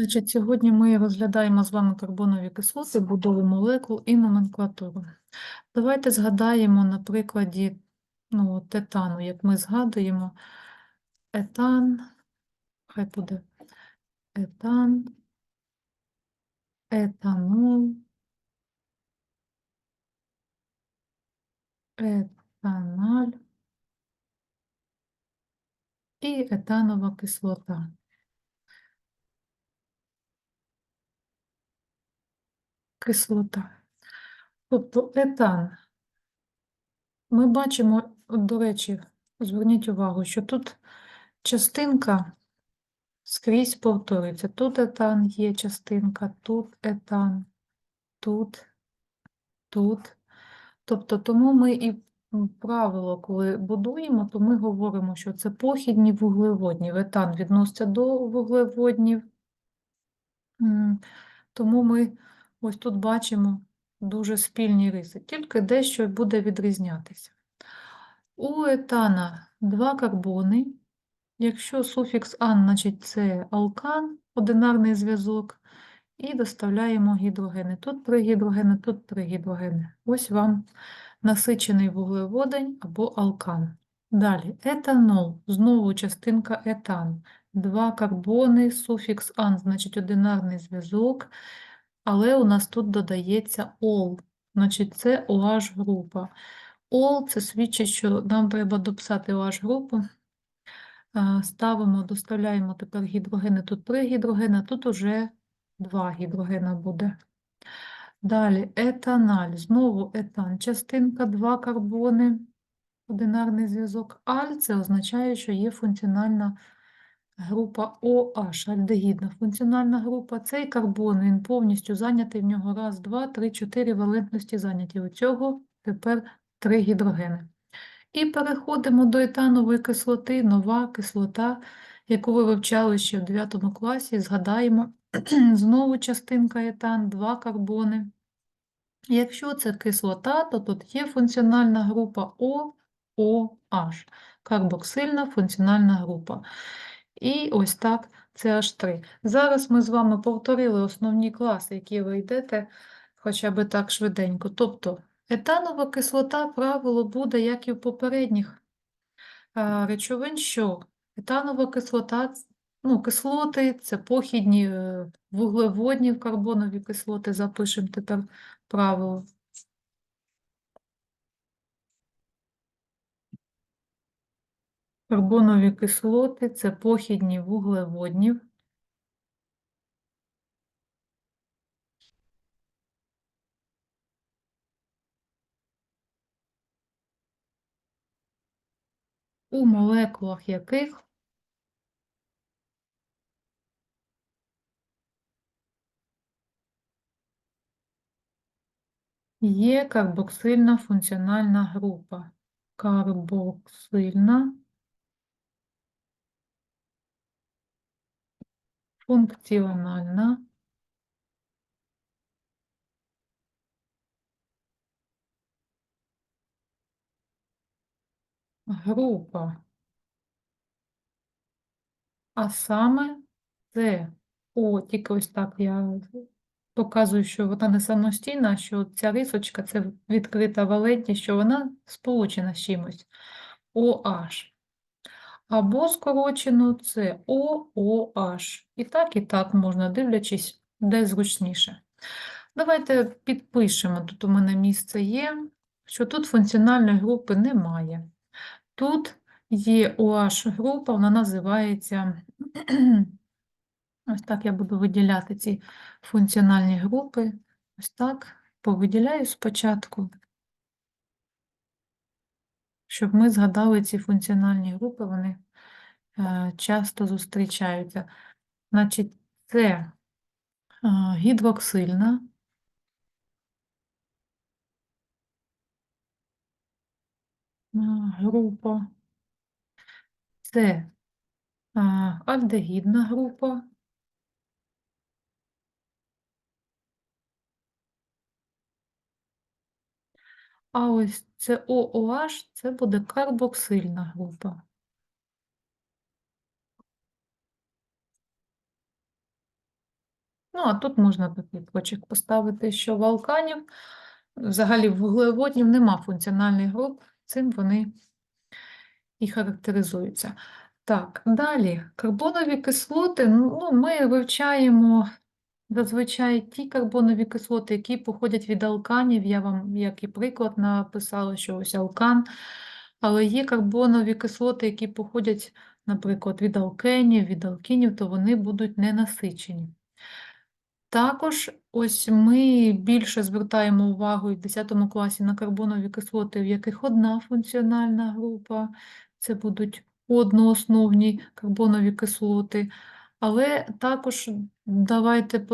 Значить, сьогодні ми розглядаємо з вами карбонові кислоти, будову молекул і номенклатуру. Давайте згадаємо на прикладі ну, от етану, як ми згадуємо етан, хай буде етан, етанол, етаналь і етанова кислота. Кислота. Тобто етан. Ми бачимо, до речі, зверніть увагу, що тут частинка скрізь повторюється. Тут етан є частинка, тут етан, тут, тут. Тобто, тому ми і правило, коли будуємо, то ми говоримо, що це похідні вуглеводні. Етан відноситься до вуглеводнів. Тому ми ось тут бачимо дуже спільні риси, тільки дещо буде відрізнятися. У етана два карбони. Якщо суфікс ан, значить це алкан, одинарний зв'язок, і доставляємо гідрогени. Тут три гідрогени, тут три гідрогени. Ось вам насичений вуглеводень або алкан. Далі етанол, знову частинка етан. Два карбони, суфікс ан, значить одинарний зв'язок, але у нас тут додається ол, значить це OH група. Ол це свідчить, що нам треба дописати OH групу. Е, Ставимо, доставляємо тепер гідрогени. Тут три гідрогена, тут уже два гідрогена буде. Далі етаналь, знову етан, частинка, два карбони, одинарний зв'язок. Аль це означає, що є функціональна група OH, альдегідна функціональна група. Цей карбон, він повністю зайнятий, в нього раз, два, три, чотири валентності зайняті. У цього тепер три гідрогени. І переходимо до етанової кислоти, нова кислота, яку ви вивчали ще в 9 класі. Згадаємо, знову частинка етан, два карбони. Якщо це кислота, то тут є функціональна група OOH, карбоксильна функціональна група. І ось так це H3. Зараз ми з вами повторили основні класи, які ви йдете хоча б так швиденько. Тобто етанова кислота, правило, буде, як і в попередніх речовин, що етанова кислота, ну, кислоти це похідні е, вуглеводні в карбонові кислоти, запишемо тепер правило. Карбонові кислоти це похідні вуглеводнів. у молекулах яких є карбоксильна функціональна група. Карбоксильна функціональна група. А саме це, о, тільки ось так я показую, що вона не самостійна, що ця рисочка це відкрита валентність, що вона сполучена з чимось. OH. Або скорочено це OOH. І так, і так можна, дивлячись, де зручніше. Давайте підпишемо, тут у мене місце є, що тут функціональної групи немає. Тут є OH група, вона називається, ось так я буду виділяти ці функціональні групи. Ось так, повиділяю спочатку, щоб ми згадали ці функціональні групи, вони е, часто зустрічаються. Значить, це е, гідроксильна е, група, це альдегідна група, а ось це OOH, це буде карбоксильна група. Ну, а тут можна такий точок поставити, що в алканів, взагалі в вуглеводнів нема функціональних груп, цим вони і характеризуються. Так, далі карбонові кислоти. Ну, ми вивчаємо зазвичай ті карбонові кислоти, які походять від алканів. Я вам, як і приклад, написала, що ось алкан. Але є карбонові кислоти, які походять, наприклад, від алкенів, від алкінів, то вони будуть ненасичені. Також ось ми більше звертаємо увагу і в 10 класі на карбонові кислоти, в яких одна функціональна група, це будуть одноосновні карбонові кислоти. Але також давайте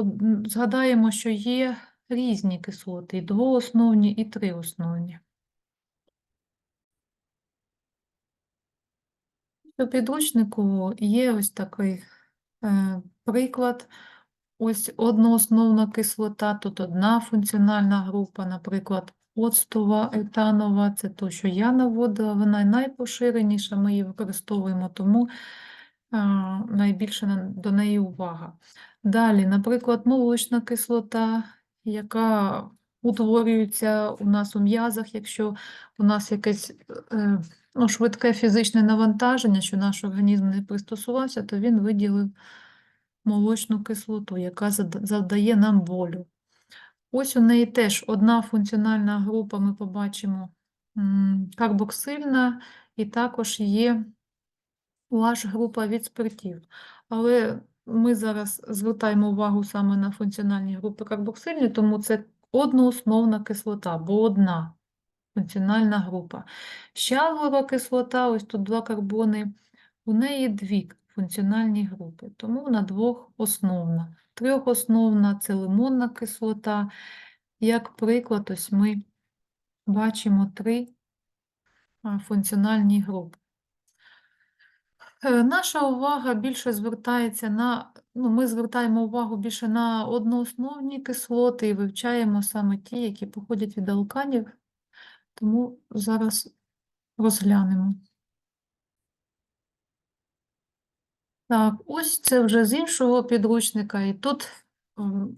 згадаємо, що є різні кислоти, і двоосновні, і триосновні. У підручнику є ось такий е, приклад. Ось одноосновна кислота, тут одна функціональна група, наприклад, оцтова, етанова, це то, що я наводила, вона найпоширеніша, ми її використовуємо, тому найбільше до неї увага. Далі, наприклад, молочна кислота, яка утворюється у нас у м'язах, якщо у нас якесь е, ну, швидке фізичне навантаження, що наш організм не пристосувався, то він виділив молочну кислоту, яка завдає нам болю. Ось у неї теж одна функціональна група, ми побачимо карбоксильна, і також є OH група від спиртів. Але ми зараз звертаємо увагу саме на функціональні групи карбоксильні, тому це одноосновна кислота, бо одна функціональна група. Щавлова кислота, ось тут два карбони, у неї дві функціональні групи, тому вона двохосновна. Трьохосновна це лимонна кислота. Як приклад, ось ми бачимо три функціональні групи. Е, Наша увага більше звертається на, ну, ми звертаємо увагу більше на одноосновні кислоти і вивчаємо саме ті, які походять від алканів, тому зараз розглянемо. Так, ось це вже з іншого підручника, і тут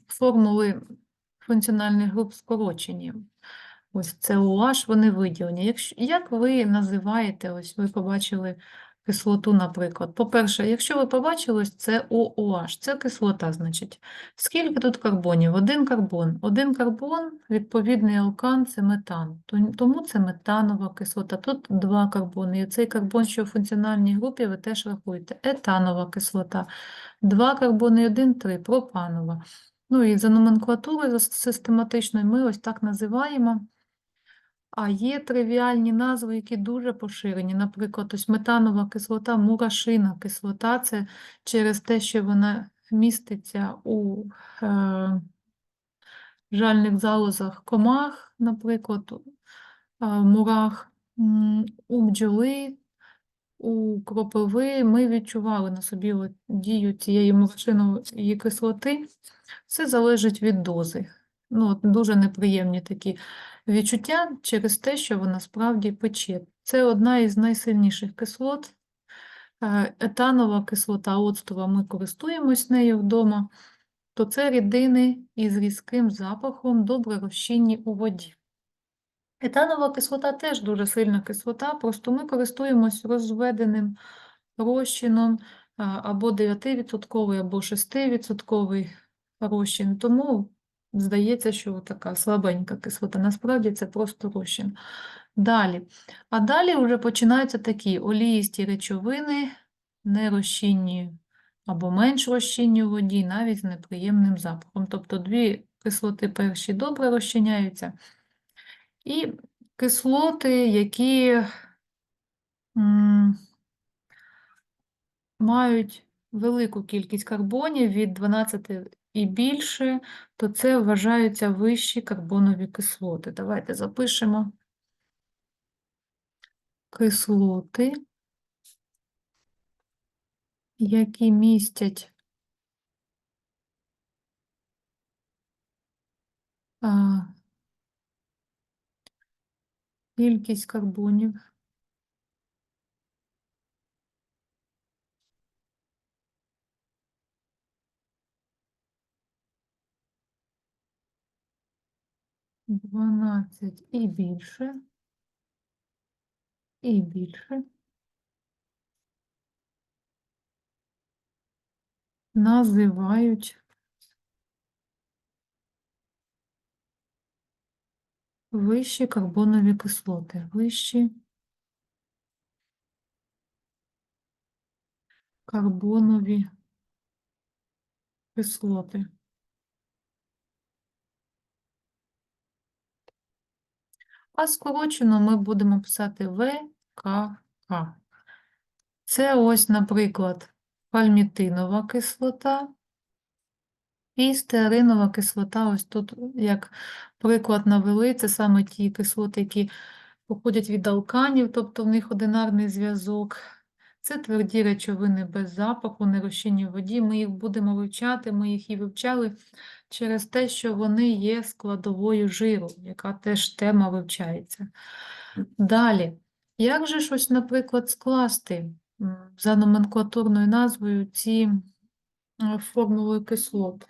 формули функціональних груп скорочені. Ось це OH, вони виділені. Якщо, як ви називаєте, ось ви побачили кислоту, наприклад. По-перше, якщо ви побачили, це OOH, це кислота, значить. Скільки тут карбонів? Один карбон. Один карбон, відповідний алкан, це метан. Тому це метанова кислота. Тут два карбони. І цей карбон, що в функціональній групі, ви теж рахуєте. Етанова кислота. Два карбони, один, три, пропанова. Ну і за номенклатурою систематичною ми ось так називаємо. А є тривіальні назви, які дуже поширені. Наприклад, ось метанова кислота, мурашина кислота це через те, що вона міститься у е, жальних залозах комах, наприклад, е, мурах, у бджоли, у кропиви. Ми відчували на собі дію цієї мурашинової кислоти. Все залежить від дози. Ну, от дуже неприємні такі відчуття через те, що вона справді пече. Це одна із найсильніших кислот. Е, Етанова кислота оцтова, ми користуємось нею вдома, то це рідини із різким запахом, добре розчинні у воді. Етанова кислота теж дуже сильна кислота, просто ми користуємось розведеним розчином або 9%, або 6% розчин, тому здається, що така слабенька кислота. Насправді це просто розчин. Далі. А далі вже починаються такі оліїсті речовини, нерозчинні або менш розчинні у воді, навіть з неприємним запахом. Тобто дві кислоти перші добре розчиняються. І кислоти, які мають велику кількість карбонів від 12 і більше, то це вважаються вищі карбонові кислоти. Давайте запишемо кислоти, які містять а, кількість карбонів 12 і більше, і більше. Називають вищі карбонові кислоти. Вищі карбонові кислоти. А скорочено ми будемо писати ВКК. Це ось, наприклад, пальмітинова кислота і стеаринова кислота. Ось тут, як приклад навели, це саме ті кислоти, які походять від алканів, тобто в них одинарний зв'язок. Це тверді речовини без запаху, не розчинні в воді. Ми їх будемо вивчати, ми їх і вивчали через те, що вони є складовою жиру, яка теж тема вивчається. Далі, як же ж ось, наприклад, скласти за номенклатурною назвою ці е, формули кислот?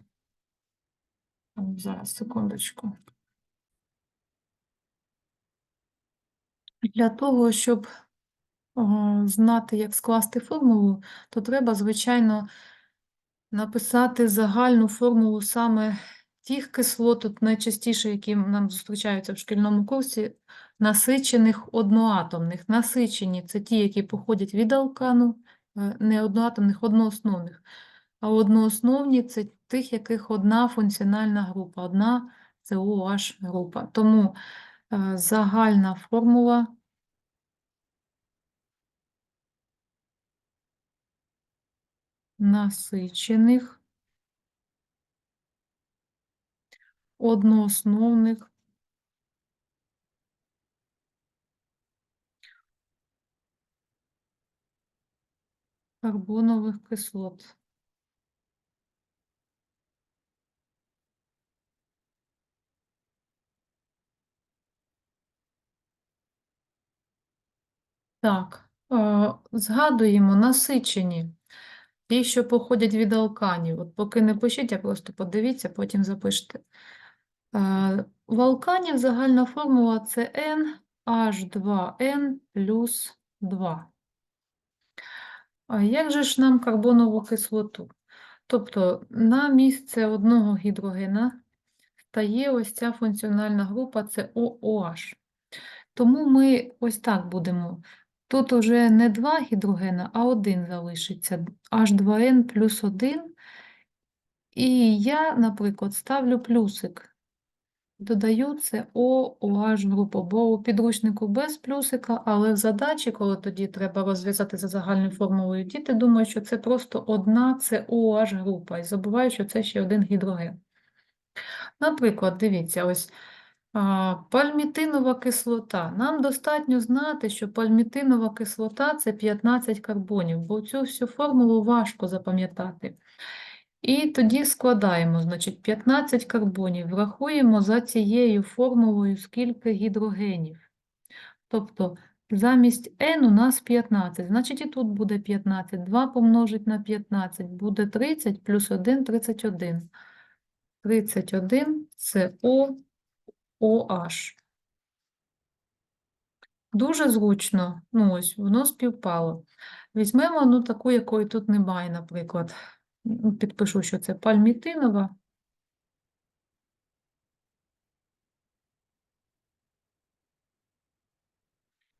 Зараз, секундочку. Для того, щоб е, знати, як скласти формулу, то треба, звичайно, написати загальну формулу саме тих кислот, тут найчастіше, які нам зустрічаються в шкільному курсі, насичених одноатомних. Насичені це ті, які походять від алкану, е, не одноатомних, одноосновних. А одноосновні це тих, яких одна функціональна група, одна це OH група. Тому е, загальна формула насичених одноосновних карбонових кислот. Так, е, згадуємо насичені, ті, що походять від алканів. От поки не пишіть, а просто подивіться, потім запишете. Е, В алканів загальна формула це NH2N плюс 2. А як же ж нам карбонову кислоту? Тобто на місце одного гідрогена стає ось ця функціональна група, це OOH. Тому ми ось так будемо. Тут уже не два гідрогена, а один залишиться. H2N плюс 1. І я, наприклад, ставлю плюсик. Додаю це OOH групу, бо у підручнику без плюсика, але в задачі, коли тоді треба розв'язати за загальною формулою, діти думають, що це просто одна це OH група, і забувають, що це ще один гідроген. Наприклад, дивіться, ось пальмітинова кислота. Нам достатньо знати, що пальмітинова кислота це 15 карбонів, бо цю всю формулу важко запам'ятати. І тоді складаємо, значить, 15 карбонів, врахуємо за цією формулою скільки гідрогенів. Тобто замість n у нас 15, значить і тут буде 15. 2 помножить на 15 буде 30 плюс 1 – 31. 31 – це O, OH. Дуже зручно, ну ось, воно співпало. Візьмемо ну, таку, якої тут немає, наприклад. Ну, Підпишу, що це пальмітинова.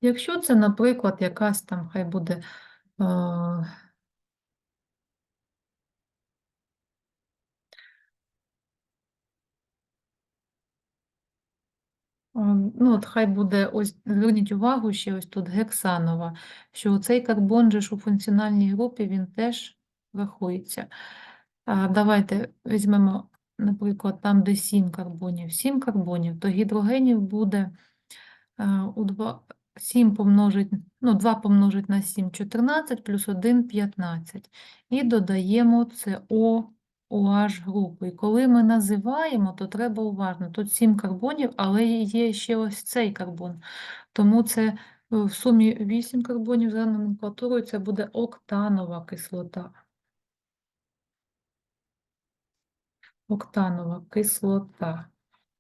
Якщо це, наприклад, якась там, хай буде. Е Ну, от хай буде, ось зверніть увагу, ще ось тут гексанова, що цей карбон же ж у функціональній групі він теж рахується. А, Давайте візьмемо, наприклад, там, де 7 карбонів, 7 карбонів, то гідрогенів буде у 2, 7 помножить, ну, 2 помножить на 7 – 14, плюс 1 – 15. І додаємо це О OH групу. І коли ми називаємо, то треба уважно. Тут 7 карбонів, але є ще ось цей карбон. Тому це е, в сумі 8 карбонів за номенклатурою, це буде октанова кислота. Октанова кислота.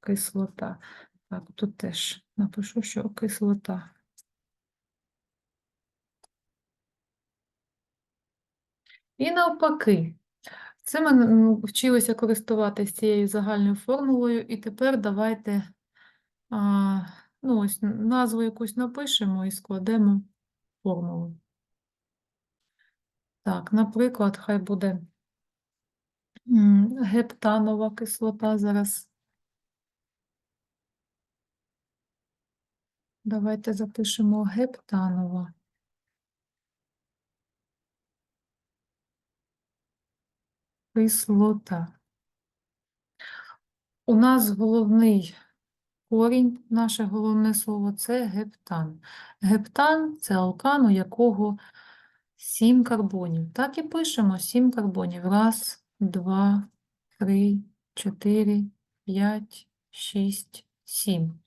Кислота. Так, тут теж напишу, що кислота. І навпаки, це ми вчилися користуватися цією загальною формулою, і тепер давайте а, ну, ось назву якусь напишемо і складемо формулу. Так, наприклад, хай буде гептанова кислота зараз. Давайте запишемо гептанова. Кислота. У нас головний корінь, наше головне слово це гептан. Гептан це алкан, у якого 7 карбонів. Так і пишемо 7 карбонів. Раз, два, три, чотири, п'ять, шість, сім.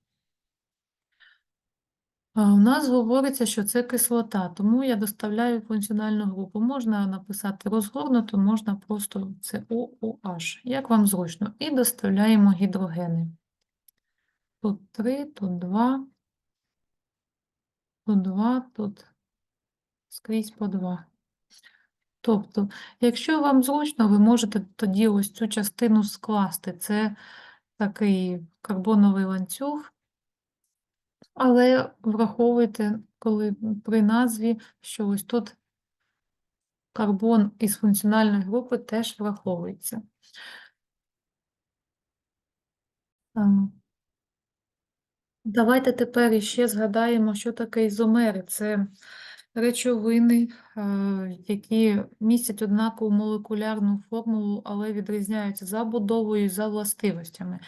У нас говориться, що це кислота, тому я доставляю функціональну групу. Можна написати розгорнуто, можна просто це OOH, як вам зручно. І доставляємо гідрогени. Тут 3, тут 2, тут 2, тут скрізь по 2. Тобто, якщо вам зручно, ви можете тоді ось цю частину скласти. Це такий карбоновий ланцюг, але враховуйте, коли при назві, що ось тут карбон із функціональної групи теж враховується. Ем, Давайте тепер іще згадаємо, що таке ізомери. Це речовини, е, які містять однакову молекулярну формулу, але відрізняються за будовою і за властивостями.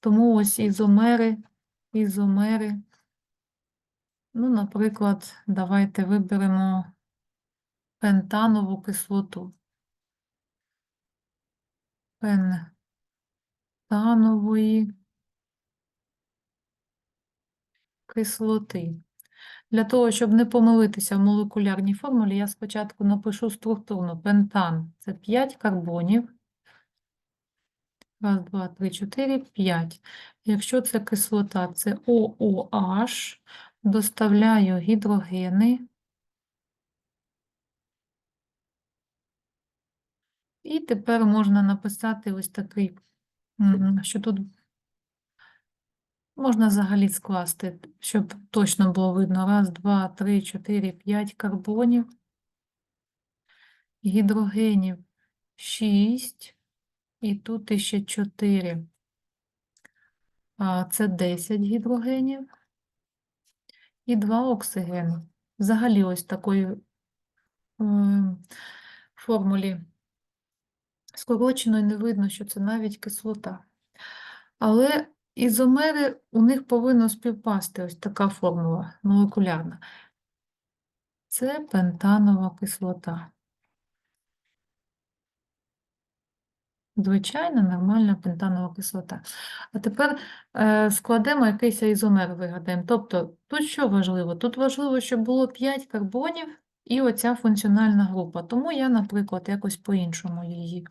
Тому ось ізомери, ізомери. Ну, наприклад, давайте виберемо пентанову кислоту. Пентанової кислоти. Для того, щоб не помилитися в молекулярній формулі, я спочатку напишу структурно. Пентан – це 5 карбонів. Раз, два, три, чотири, п'ять. Якщо це кислота, це OOH. Доставляю гідрогени. І тепер можна написати ось такий, що тут можна взагалі скласти, щоб точно було видно. Раз, два, три, чотири, п'ять карбонів. Гідрогенів 6. І тут іще 4. Це 10 гідрогенів. І 2 оксигени. Взагалі ось такої е, формулі скороченої не видно, що це навіть кислота. Але ізомери у них повинно співпасти ось така формула молекулярна. Це пентанова кислота. Звичайна нормальна пентанова кислота. А тепер е, складемо якийсь ізомер, вигадаємо. Тобто, тут що важливо? Тут важливо, щоб було 5 карбонів і оця функціональна група. Тому я, наприклад, якось по-іншому її.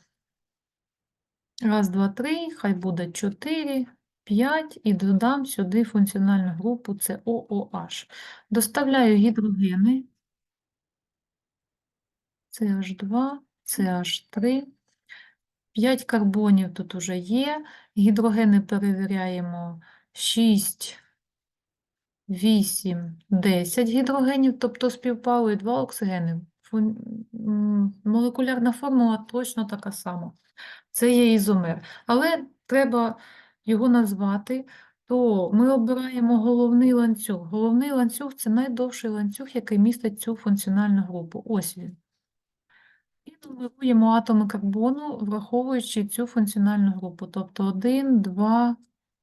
Раз, два, три, хай буде 4, 5 і додам сюди функціональну групу, це OOH. Доставляю гідрогени. CH2, CH3. 5 карбонів тут уже є. Гідрогени перевіряємо 6, 8, 10 гідрогенів, тобто співпали і 2 оксигени. Молекулярна формула точно така сама. Це є ізомер. Але треба його назвати, то ми обираємо головний ланцюг. Головний ланцюг – це найдовший ланцюг, який містить цю функціональну групу. Ось він. Нумеруємо атоми карбону, враховуючи цю функціональну групу. Тобто 1, 2,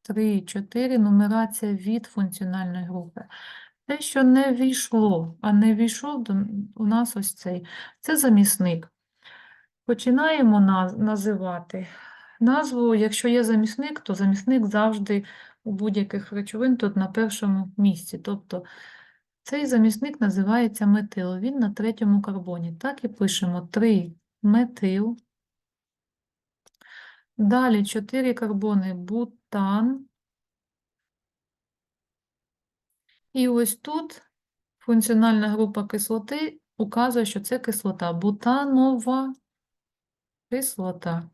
3, 4 нумерація від функціональної групи. Те, що не війшло, а не війшов у нас ось цей. Це замісник. Починаємо називати назву. Якщо є замісник, то замісник завжди у будь-яких речовин тут на першому місці. Тобто цей замісник називається метил, він на третьому карбоні. Так і пишемо 3 метил. Далі 4 карбони бутан. І ось тут функціональна група кислоти указує, що це кислота, бутанова кислота.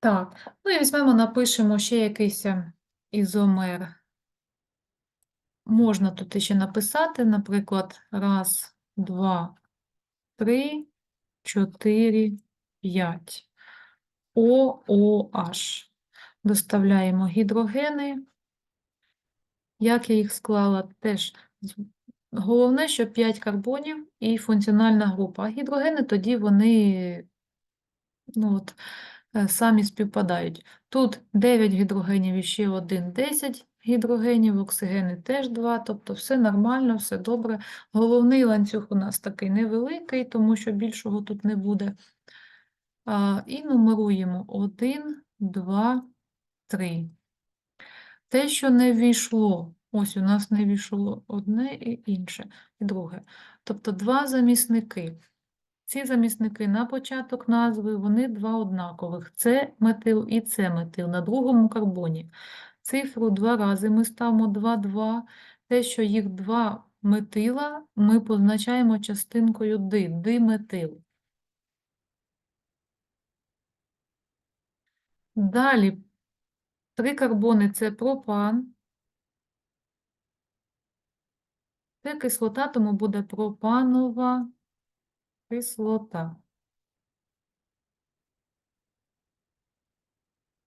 Так, ну і візьмемо, напишемо ще якийсь е, ізомер. Можна тут ще написати, наприклад, раз, два, три, чотири, п'ять. OOH. Доставляємо гідрогени. Як я їх склала, теж головне, що 5 карбонів і функціональна група. А гідрогени тоді вони ну, от, е, самі співпадають. Тут 9 гідрогенів і ще один 10 гідрогенів, оксигени теж 2, тобто все нормально, все добре. Головний ланцюг у нас такий невеликий, тому що більшого тут не буде. А, і нумеруємо 1, 2, 3. Те, що не ввійшло, ось у нас не ввійшло одне і інше, і друге. Тобто два замісники. Ці замісники на початок назви, вони два однакових. Це метил і це метил на другому карбоні. Цифру два рази ми ставимо 2, 2. Те, що їх два метила, ми позначаємо частинкою ди, диметил. Далі три карбони це пропан. Це кислота, тому буде пропанова кислота.